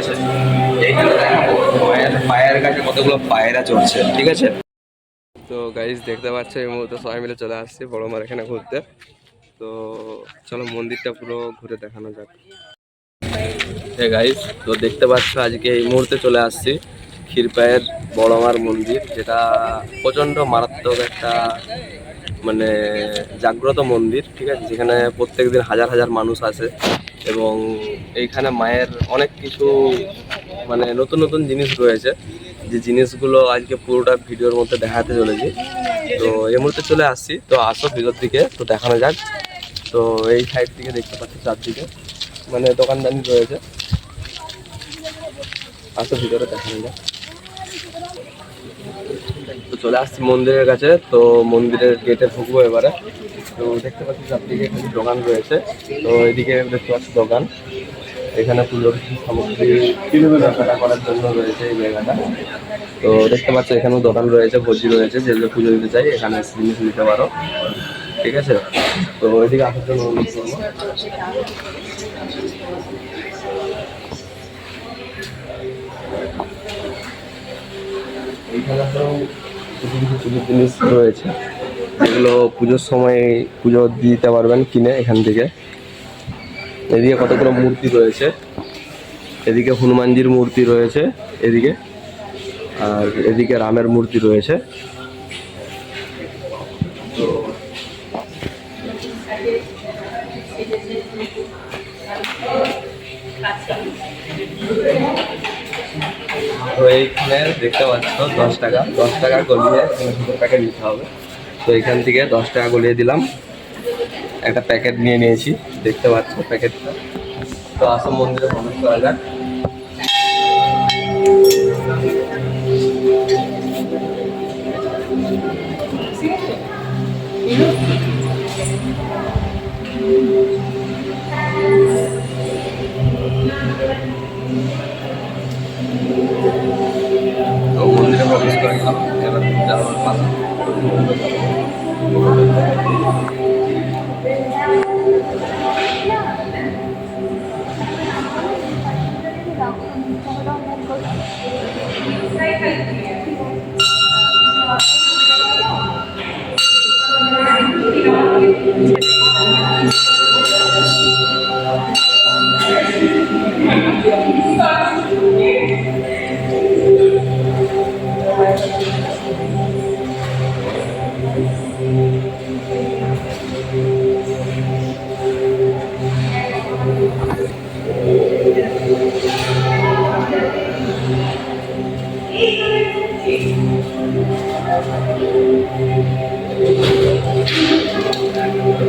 আছে? পায়ের চড়ছে, ঠিক আছে? তো গাইজ দেখতে পাচ্ছ, এই মুহূর্তে সবাই মিলে চলে আসছি বড় মার এখানে ঘুরতে। তো চলো মন্দিরটা পুরো ঘুরে দেখানো যাক। হ্যাঁ গাইজ তো দেখতে পাচ্ছ, আজকে এই মুহূর্তে চলে আসছি ক্ষীরপায়ের বড়মার মন্দির, যেটা প্রচণ্ড মারাত্মক একটা মানে জাগ্রত মন্দির, ঠিক আছে? যেখানে প্রত্যেকদিন হাজার হাজার মানুষ আসে। এবং এইখানে মায়ের অনেক কিছু মানে নতুন নতুন জিনিস রয়েছে। যে জিনিসগুলো আজকে পুরোটা ভিডিওর মধ্যে দেখাতে চলেছি। তো এই মুহূর্তে চলে আসছি। তো আসো ভিতর দিকে, তো দেখানো যাক। তো এই সাইড থেকে দেখতে পাচ্ছি চারদিকে। মানে দোকানদানি রয়েছে। আসো ভিতরে দেখানো যাক। তো চলে আসছি মন্দিরের কাছে তো মন্দিরের গেটে ঢুকবো এবারে। তো দেখতে পাচ্ছি চারদিকে এখানে দোকান রয়েছে। তো এদিকে দেখতে পাচ্ছি দোকান। এখানে পুজোর সামগ্রী কেনাকাটা করার জন্য রয়েছে এই জায়গাটা। তো দেখতে পাচ্ছ এখানেও দোকান রয়েছে ভোজি রয়েছে যেগুলো পুজো দিতে চাই এখানে জিনিস নিতে পারো। ঠিক আছে? তো এদিকে আসার জন্য অনুরোধ করব। জিনিস রয়েছে। যেগুলো পুজোর সময় পুজো দিতে পারবেন কিনে এখান থেকে। এদিকে কতগুলো মূর্তি রয়েছে? এদিকে হনুমানজির মূর্তি রয়েছে এদিকে। আর এদিকে রামের মূর্তি রয়েছে। তো এইখানে দেখতে পাচ্ছ দশ টাকা। দশ টাকা গলিয়ে প্যাকেট নিতে হবে। তো এখান থেকে দশ টাকা গলিয়ে দিলাম। একটা প্যাকেট নিয়ে নিয়েছি। দেখতে পাচ্ছ প্যাকেটটা। তো আসো মন্দিরে প্রবেশ করা যাক। তো মন্দিরে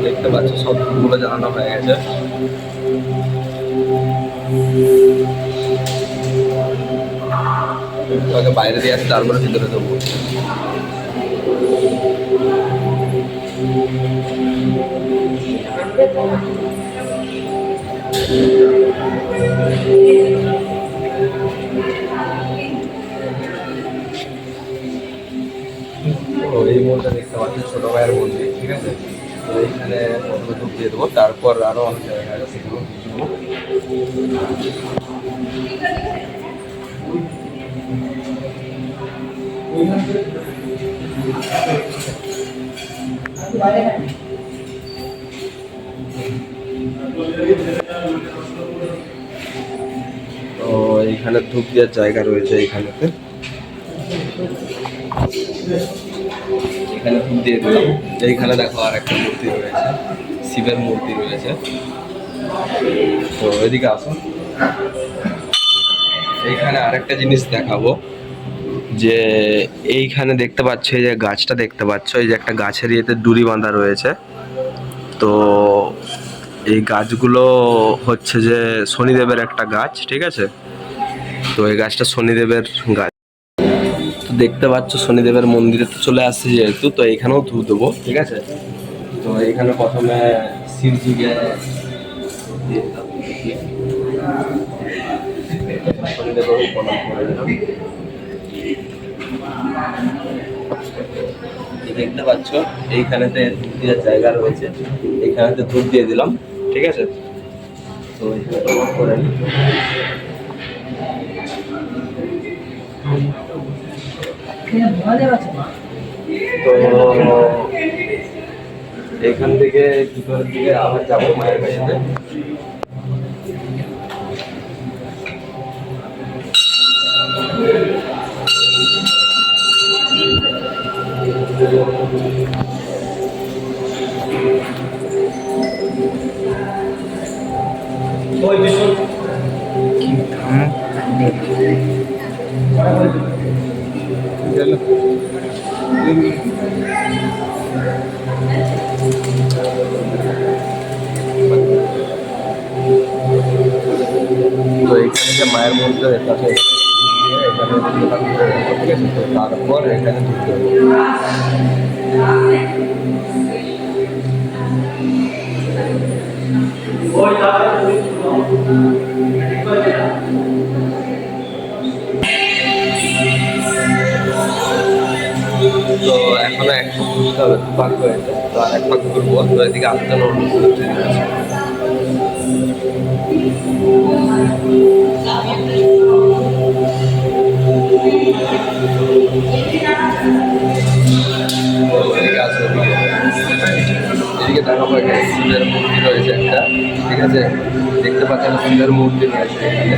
দেখতে পাচ্ছ সবগুলো জানানো হয়ে গেছে। তোমাকে বাইরে দিয়ে আসি তারপরে ভিতরে দেবো। তো এই মন্দিরটা দেখতে পাচ্ছি ছোট ভাইয়ের মন্দির, ঠিক আছে? তো এইখানে প্রথমে ধূপ দিয়ে দেবো, তারপর আরও অনেক জায়গা আছে তো এইখানে ধূপ দেওয়ার জায়গা রয়েছে এইখানেতে। এখানে দিয়ে দিলাম। এইখানে দেখো আর একটা মূর্তি রয়েছে। শিবের মূর্তি রয়েছে। তো এদিকে আসো। এইখানে আরেকটা জিনিস দেখাবো। যে এইখানে দেখতে পাচ্ছ, এই যে গাছটা দেখতে পাচ্ছ, এই যে একটা গাছের ইয়েতে দড়ি বাঁধা রয়েছে। তো এই গাছগুলো হচ্ছে যে শনিদেবের একটা গাছ, ঠিক আছে? তো এই গাছটা শনিদেবের গাছ। দেখতে পাচ্ছ, শনিদেবের মন্দিরে তো চলে আসছে যেহেতু, তো এখানেও ধুয়ে দেবো, ঠিক আছে তো এখানে প্রথমে শিবজিকে। শনিদেবের দিলাম। দেখতে পাচ্ছ, এইখানেতে ধূপ দেওয়ার জায়গা রয়েছে, এইখানেতে ধূপ দিয়ে দিলাম, ঠিক আছে তো এখানে তো এখান থেকে ভিতরের দিকে আবার যাব মায়ের বাড়িতে তো এখানে যে মায়ের মন্দির এটা আছে এখানে দোকান করে রাখব, ঠিক আছে তো তারপর এখানে ঢুকতে হবে তো এখনও এক পাক হয়েছে, তো আর এক পাক ঘুরবো। তো এদিকে আসতে এদিকে এদিকে দেখাবো এখানে শিবের মূর্তি রয়েছে একটা। ঠিক আছে? দেখতে পাচ্ছেন শিবের মূর্তি রয়েছে এখানে।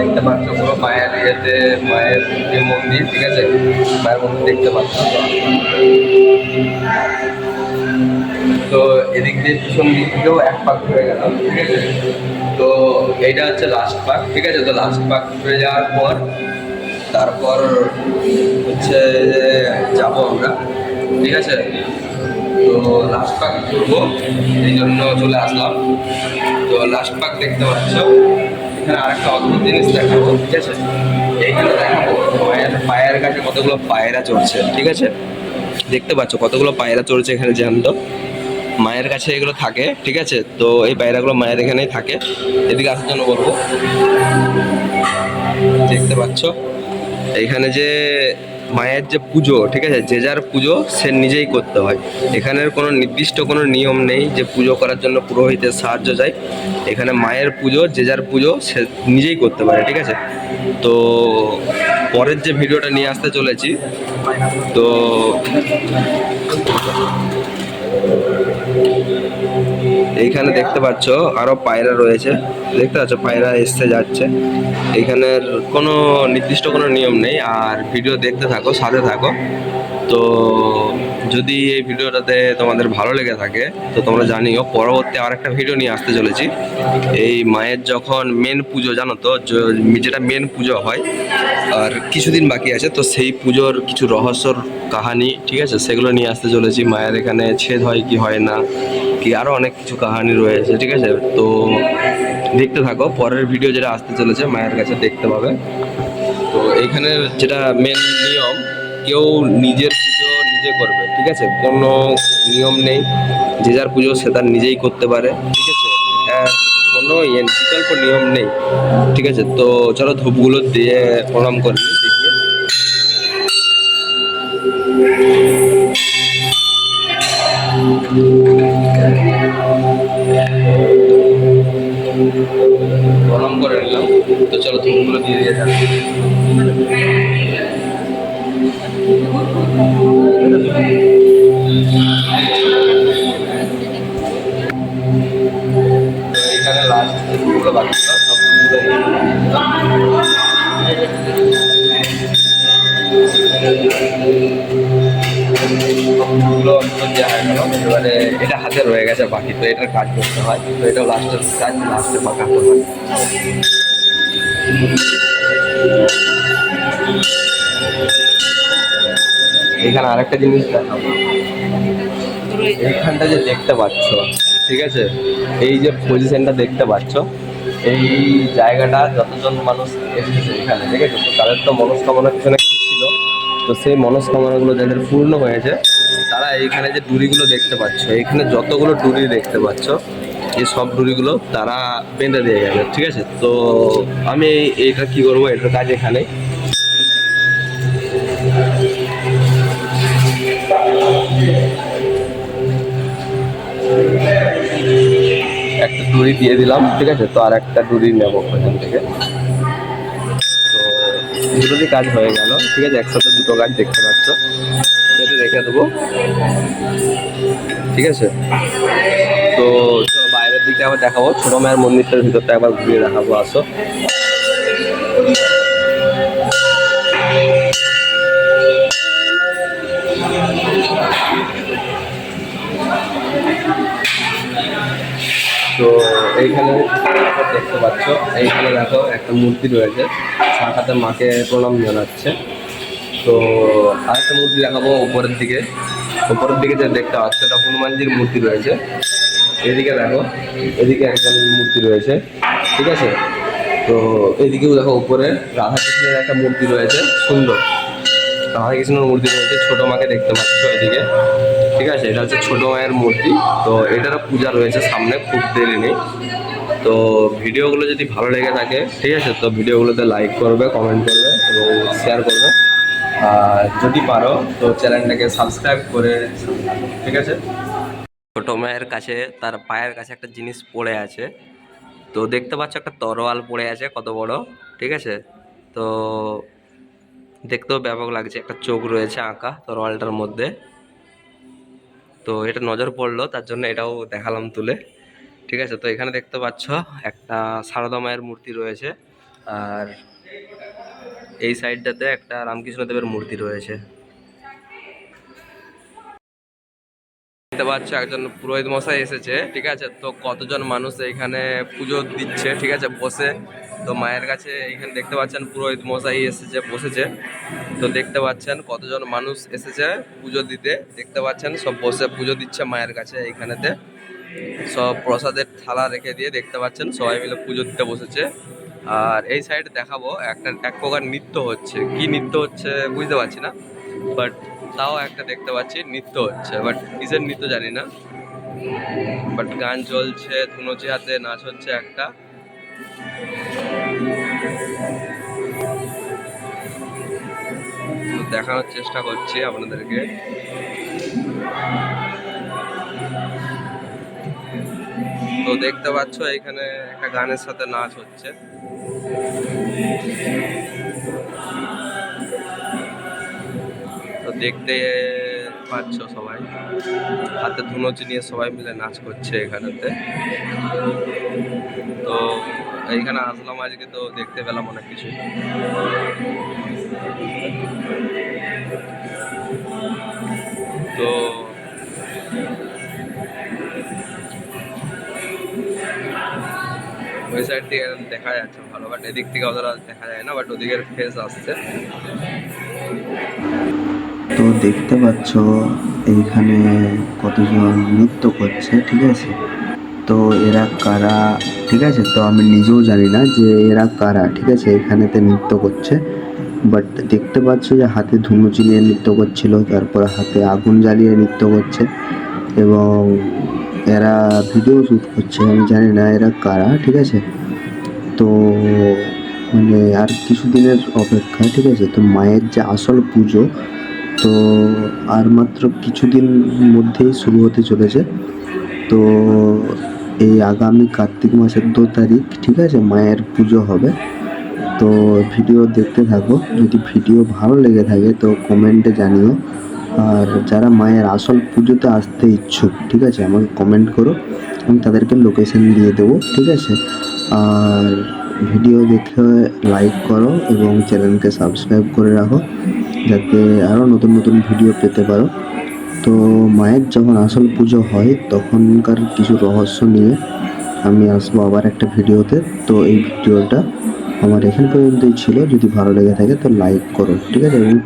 দেখতে পাচ্ছ পুরো মায়ের ইয়েতে মায়ের যে মন্দির, ঠিক আছে? মায়ের মন্দির দেখতে পাচ্ছ। তো এদিক দিয়ে পিছন দিক থেকেও এক পাক হয়ে গেল, ঠিক আছে? তো এইটা হচ্ছে লাস্ট পাক, ঠিক আছে? তো লাস্ট পাক হয়ে যাওয়ার পর, তারপর হচ্ছে যাব আমরা, ঠিক আছে? তো লাস্ট পাক ঘুরবো, এই জন্য চলে আসলাম। তো লাস্ট পাক দেখতে পাচ্ছ। এখানে আরেকটা অদ্ভুত জিনিস দেখাবো, ঠিক আছে? এইখানে দেখাবো মায়ের পায়ের কাছে কতগুলো পায়রা চড়ছে, ঠিক আছে? দেখতে পাচ্ছ কতগুলো পায়রা চড়ছে এখানে জ্যান্ত। মায়ের কাছে এগুলো থাকে, ঠিক আছে? তো এই পায়রাগুলো মায়ের এখানেই থাকে। এদিকে আসার জন্য বলব, দেখতে পাচ্ছ? এখানে যে মায়ের যে পুজো, ঠিক আছে? যে যার পুজো সে নিজেই করতে হয়। এখানের কোনো নির্দিষ্ট কোনো নিয়ম নেই যে পুজো করার জন্য পুরোহিতের সাহায্য চাই। এখানে মায়ের পুজো, যে যার পুজো সে নিজেই করতে পারে, ঠিক আছে? তো পরের যে ভিডিওটা নিয়ে আসতে চলেছি, তো এইখানে দেখতে পাচ্ছ, আরও পায়রা রয়েছে। দেখতে পাচ্ছ, পায়রা এসছে যাচ্ছে। এখানের কোনো নির্দিষ্ট কোনো নিয়ম নেই, আর ভিডিও দেখতে থাকো, সাথে থাকো। তো যদি এই ভিডিওটাতে তোমাদের ভালো লেগে থাকে, তো তোমরা জানিও, পরবর্তী আর একটা ভিডিও নিয়ে আসতে চলেছি। এই মায়ের যখন মেন পুজো, জানো তো যেটা মেন পুজো হয়, আর কিছুদিন বাকি আছে, তো সেই পুজোর কিছু রহস্যর কাহানি, ঠিক আছে, সেগুলো নিয়ে আসতে চলেছি। মায়ের এখানে ছেদ হয় কি হয় না, কি আরও অনেক কিছু কাহানি রয়েছে, ঠিক আছে? তো দেখতে থাকো, পরের ভিডিও যেটা আসতে চলেছে, মায়ের কাছে দেখতে পাবে। তো এইখানে যেটা মেন নিয়ম কেউ নিজের পুজো নিজে করবে, ঠিক আছে? কোনো নিয়ম নেই, যে যার পুজো সে তার নিজেই করতে পারে, ঠিক আছে? আর কোনো ইয়ে বিকল্প নিয়ম নেই, ঠিক আছে? তো চলো ধূপগুলো দিয়ে প্রণাম করে। এবারে এটা হাতে রয়ে গেছে বাকি তো এটার কাজ করতে হয় তো এটাও লাস্টের কাজ লাস্টে পাকাতে হয় এখানে আরেকটা জিনিস দেখাবো। এইখানটা যে দেখতে পাচ্ছ ঠিক আছে? এই যে পজিশনটা দেখতে পাচ্ছ এই জায়গাটা যতজন মানুষ এসেছে এখানে, ঠিক আছে? তো তাদের তো মনস্কামনা কিছু না কিছু ছিল। তো সেই মনস্কামনাগুলো যাদের পূর্ণ হয়েছে, তারা এইখানে যে ডুরিগুলো দেখতে পাচ্ছ এখানে যতগুলো ডুরি দেখতে পাচ্ছ, এই সব ডুরিগুলো তারা বেঁধে দিয়ে গেছে, ঠিক আছে? তো আমি এটা কি করব? এটার কাজ এখানে দড়ি দিয়ে দিলাম, ঠিক আছে? তো আর একটা দড়ি নেব ওখান থেকে। তো দুটোরই কাজ হয়ে গেল, ঠিক আছে? একসাথে দুটো কাজ দেখতে পাচ্ছ। রেখে দেবো। ঠিক আছে? তো বাইরের দিকে আবার দেখাবো। ছোট মায়ের মন্দিরটার ভিতরটা একবার ঘুরিয়ে দেখাবো, আসো। এইখানে দেখতে পাচ্ছ। এইখানে দেখো একটা মূর্তি রয়েছে। সাথে মাকে প্রণাম জানাচ্ছে। তো আরেকটা মূর্তি দেখাবো উপরের দিকে। উপরের দিকে যে দেখতে পাচ্ছ, এটা হনুমানজির মূর্তি রয়েছে। এদিকে দেখো, এদিকে একজন মূর্তি রয়েছে। ঠিক আছে? তো এদিকেও দেখো উপরে রাধাকৃষ্ণের একটা মূর্তি রয়েছে। সুন্দর। রাধাকৃষ্ণের মূর্তি রয়েছে। ছোট মাকে দেখতে পাচ্ছ এদিকে। ঠিক আছে? এটা হচ্ছে ছোট মায়ের মূর্তি। তো এটারও পূজা রয়েছে সামনে। খুব দেরি নেই। তো ভিডিওগুলো যদি ভালো লেগে থাকে, ঠিক আছে, তো ভিডিওগুলোতে লাইক করবে কমেন্ট করবে এবং শেয়ার করবে। আর যদি পারো, তো চ্যানেলটাকে সাবস্ক্রাইব করে ঠিক আছে? ছোট মায়ের কাছে, তার পায়ের কাছে একটা জিনিস পড়ে আছে। তো দেখতে পাচ্ছ একটা তরোয়াল পড়ে আছে, কত বড়, ঠিক আছে? তো দেখতেও ব্যাপক লাগছে, একটা চোখ রয়েছে আঁকা তরোয়ালটার মধ্যে। তো এটা নজর পড়ল, তার জন্য এটাও দেখালাম তুলে। ঠিক আছে, তো এখানে দেখতে পাচ্ছ একটা সারদা মায়ের মূর্তি রয়েছে আর এই সাইডটাতে একটা রামকৃষ্ণ দেবের মূর্তি রয়েছে। পাচ্ছ একজন পুরোহিত মশাই এসেছে, ঠিক আছে, তো কতজন মানুষ এখানে পুজো দিচ্ছে, ঠিক আছে, বসে, তো মায়ের কাছে এখানে দেখতে পাচ্ছেন পুরোহিত মশাই এসেছে, বসেছে, তো দেখতে পাচ্ছেন কতজন মানুষ এসেছে পুজো দিতে, দেখতে পাচ্ছেন, সব বসে পুজো দিচ্ছে মায়ের কাছে এইখানেতে। সব প্রসাদের থালা রেখে দিয়ে দেখতে পাচ্ছেন, সবাই মিলে পুজো দিতে বসেছে। আর এই সাইডে দেখাবো, একটা, এক প্রকার নৃত্য হচ্ছে। কি নৃত্য হচ্ছে বুঝতে পারছি না বাট তাও একটা দেখতে পাচ্ছি, নৃত্য হচ্ছে। বাট কিসের নৃত্য জানি না। বাট গান চলছে ধুনুচি হাতে নাচ হচ্ছে একটা। দেখানোর চেষ্টা করছি আপনাদেরকে। তো দেখতে পাচ্ছ, এখানে একটা গানের সাথে নাচ হচ্ছে। তো দেখতে পাচ্ছ সবাই। হাতে ধুনোচি নিয়ে সবাই মিলে নাচ করছে এখানেতে। তো এইখানে আসলাম আজকে, তো দেখতে পেলাম অনেক কিছু তো ওই সাইড দেখা যাচ্ছে ভালো বাট এদিক থেকে অতটা দেখা যায় না বাট ওদিকের ফেস আসছে। তো দেখতে পাচ্ছ, এইখানে কতজন নৃত্য করছে, ঠিক আছে? তো এরা কারা, ঠিক আছে? তো আমি নিজেও জানি না যে এরা কারা, ঠিক আছে? এখানেতে নৃত্য করছে বাট দেখতে পাচ্ছ যে হাতে ধুনুচি নিয়ে নৃত্য করছিল, তারপর হাতে আগুন জ্বালিয়ে নৃত্য করছে, এবং এরা ভিডিও শ্যুট করছে, আমি জানি না এরা কারা, ঠিক আছে? তো মানে আর কিছুদিনের অপেক্ষা ঠিক আছে? তো মায়ের যে আসল পুজো, তো আর মাত্র কিছুদিন মধ্যেই শুরু হতে চলেছে। তো এই আগামী কার্তিক মাসের দু তারিখ, ঠিক আছে? মায়ের পুজো হবে। তো ভিডিও দেখতে থাকো। যদি ভিডিও ভালো লেগে থাকে, তো কমেন্টে জানিও। আর যারা মায়ের আসল পুজোতে আসতে ইচ্ছুক, ঠিক আছে, আমাকে কমেন্ট করো, আমি তাদেরকে লোকেশন দিয়ে দেবো, ঠিক আছে? আর ভিডিও দেখে লাইক করো এবং চ্যানেলকে সাবস্ক্রাইব করে রাখো, যাতে আরও নতুন নতুন ভিডিও পেতে পারো। তো মায়ের যখন আসল পুজো হয়, তখনকার কিছু রহস্য নিয়ে আমি আসব আবার একটা ভিডিওতে তো এই ভিডিওটা আমার এখান পর্যন্তই ছিল। যদি ভালো লেগে থাকে, তো লাইক করো, ঠিক আছে? এবং